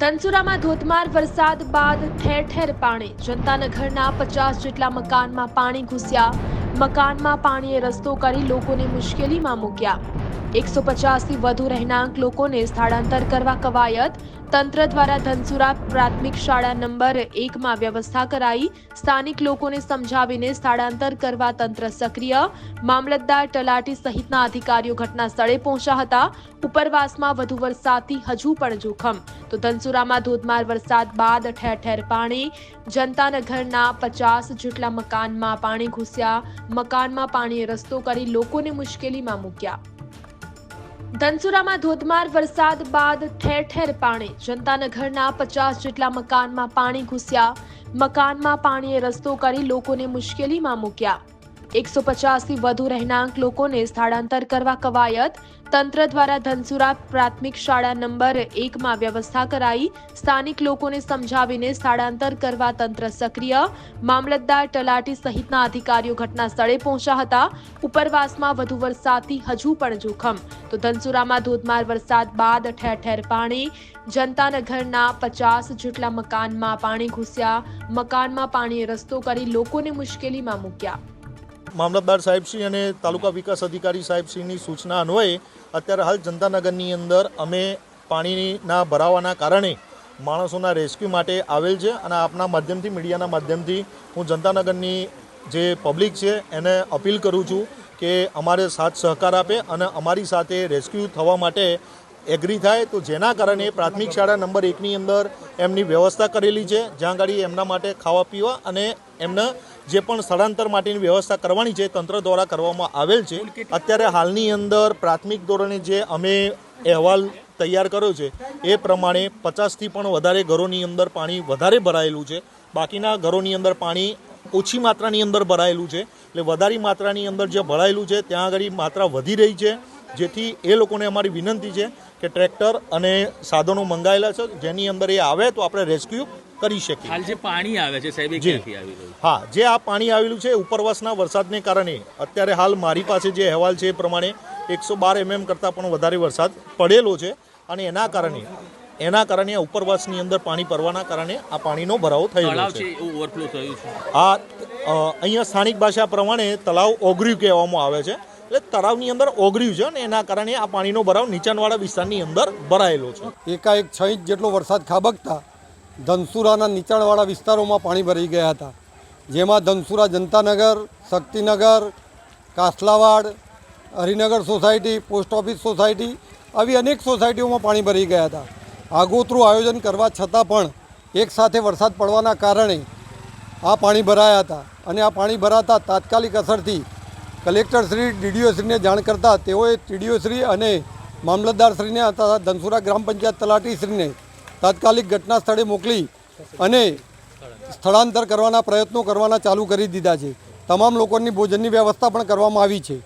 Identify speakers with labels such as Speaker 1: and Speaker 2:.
Speaker 1: ધનસુરામાં ધોધમાર વરસાદ બાદ ઠેર ઠેર પાણી. જનતાનગરના પચાસ જેટલા મકાનમાં પાણી ઘૂસ્યા. મકાનમાં પાણીએ રસ્તો કરી લોકોને મુશ્કેલીમાં મૂક્યા. એકસો પચાસથી વધુ રહેણાંક લોકોને સ્થળાંતર કરવા કવાયત. તંત્ર દ્વારા ધનસુરા પ્રાથમિક શાળા નંબર એકમાં વ્યવસ્થા કરાઈ. સ્થાનિક લોકોને સમજાવીને સ્થળાંતર કરવા તંત્ર સક્રિય. મામલતદાર તલાટી સહિતના અધિકારીઓ ઘટના સ્થળે પહોંચ્યા હતા. ઉપરવાસમાં વધુ વરસાદથી હજુ પણ જોખમ. તો ધનસુરામાં ધોધમાર વરસાદ બાદ ઠેર ઠેર પાણી. જનતાનગરના પચાસ જેટલા મકાનમાં પાણી ઘૂસ્યા. મકાનમાં પાણીએ રસ્તો કરી લોકોને મુશ્કેલીમાં મૂક્યા. ધનસુરામાં ધોધમાર વરસાદ બાદ ઠેર ઠેર પાણી. જનતાનગરના પચાસ જેટલા મકાનમાં પાણી ઘૂસ્યા. મકાનમાં પાણીએ રસ્તો કરી લોકોને મુશ્કેલીમાં મૂક્યા. એકસો પચાસથી વધુ રહેણાંક લોકોને સ્થળાંતર કરવા કવાયત. તંત્ર દ્વારા ધનસુરા પ્રાથમિક શાળા નંબર એકમાં વ્યવસ્થા કરાઈ. સ્થાનિક લોકોને સમજાવીને સ્થળાંતર કરવા તંત્ર સક્રિય. મામલતદાર તલાટી સહિતના અધિકારીઓ ઘટના સ્થળે પહોંચ્યા હતા. ઉપરવાસમાં વધુ વરસાદથી હજુ પણ જોખમ. તો ધનસુરામાં ધોધમાર વરસાદ બાદ ઠેર ઠેર પાણી. જનતાનગરના પચાસ જેટલા મકાનમાં પાણી ઘૂસ્યા. મકાનમાં પાણીએ રસ્તો કરી લોકોને મુશ્કેલીમાં મૂક્યા.
Speaker 2: મામલતદાર સાહેબશ્રી અને તાલુકા વિકાસ અધિકારી સાહેબશ્રીની સૂચના અન્વયે અત્યારે હાલ જનતાનગરની અંદર અમે પાણીના ભરાવાના કારણે માણસોના રેસ્ક્યુ માટે આવેલ છે અને આપના માધ્યમથી, મીડિયાના માધ્યમથી હું જનતાનગરની જે પબ્લિક છે એને અપીલ કરું છું કે અમારે સાથ સહકાર આપે અને અમારી સાથે રેસ્ક્યુ થવા માટે એગ્રી થાય તો જેના કારણે પ્રાથમિક શાળા નંબર એકની અંદર એમની વ્યવસ્થા કરેલી છે, જ્યાં આગળ એમના માટે ખાવા પીવા અને એમને જે પણ સ્થળાંતર માટેની વ્યવસ્થા કરવાની છે તંત્ર દ્વારા કરવામાં આવેલ છે અત્યારે હાલની અંદર પ્રાથમિક ધોરણે જે અમે અહેવાલ તૈયાર કર્યો છે એ પ્રમાણે પચાસથી પણ વધારે ઘરોની અંદર પાણી વધારે ભરાયેલું છે. બાકીના ઘરોની અંદર પાણી ઓછી માત્રાની અંદર ભરાયેલું છે. એટલે વધારે માત્રાની અંદર જે ભરાયેલું છે ત્યાં આગળ માત્રા વધી રહી છે. જેથી એ લોકોને અમારી વિનંતી છે કે ટ્રેક્ટર અને સાધનો મંગાવેલા છે જેની અંદર એ આવે તો આપણે રેસ્ક્યુ કરી શકીએ.
Speaker 3: હાલ જે પાણી આવે છે સાહેબ ક્યાંથી આવી રહ્યું?
Speaker 2: હા જે આ પાણી આવેલું છે ઉપરવાસના વરસાદને કારણે. અત્યારે હાલ મારી પાસે જે અહેવાલ છે એ પ્રમાણે એકસો બાર એમએમ કરતાં પણ વધારે વરસાદ પડેલો છે અને એના કારણે એના કારણે આ ઉપરવાસની અંદર પાણી ભરવાના કારણે આ પાણીનો ભરાવો થયેલો છે.
Speaker 3: ઓવરફ્લો થયું છે?
Speaker 2: આ અહીંયા સ્થાનિક ભાષા પ્રમાણે તળાવ ઓગર્યું કહેવામાં આવે છે. એટલે તળાવની અંદર ઓગળ્યું છે અને એના કારણે આ પાણીનો ભરાવ નીચાણવાળા વિસ્તારની અંદર ભરાયેલો છે.
Speaker 4: એકાએક છ ઇંચ જેટલો વરસાદ ખાબકતા ધનસુરાના નીચાણવાળા વિસ્તારોમાં પાણી ભરાઈ ગયા હતા. જેમાં Dhansura Janatanagar, Shaktinagar, Kaslawad, Harinagar society, post office society આવી અનેક સોસાયટીઓમાં પાણી ભરાઈ ગયા હતા. આગોતરું આયોજન કરવા છતાં પણ એક સાથે વરસાદ પડવાના કારણે આ પાણી ભરાયા હતા. અને આ પાણી ભરાતા તાત્કાલિક અસરથી કલેક્ટરશ્રી, ડીડીઓશ્રીને જાણ કરતાં તેઓએ ટીડીઓશ્રી અને મામલતદારશ્રીને તથા ધનસુરા ગ્રામ પંચાયત તલાટીશ્રીને તાત્કાલિક ઘટના સ્થળે મોકલી અને સ્થળાંતર કરવાના પ્રયત્નો કરવાના ચાલુ કરી દીધા છે. તમામ લોકોની ભોજનની વ્યવસ્થા પણ કરવામાં આવી છે.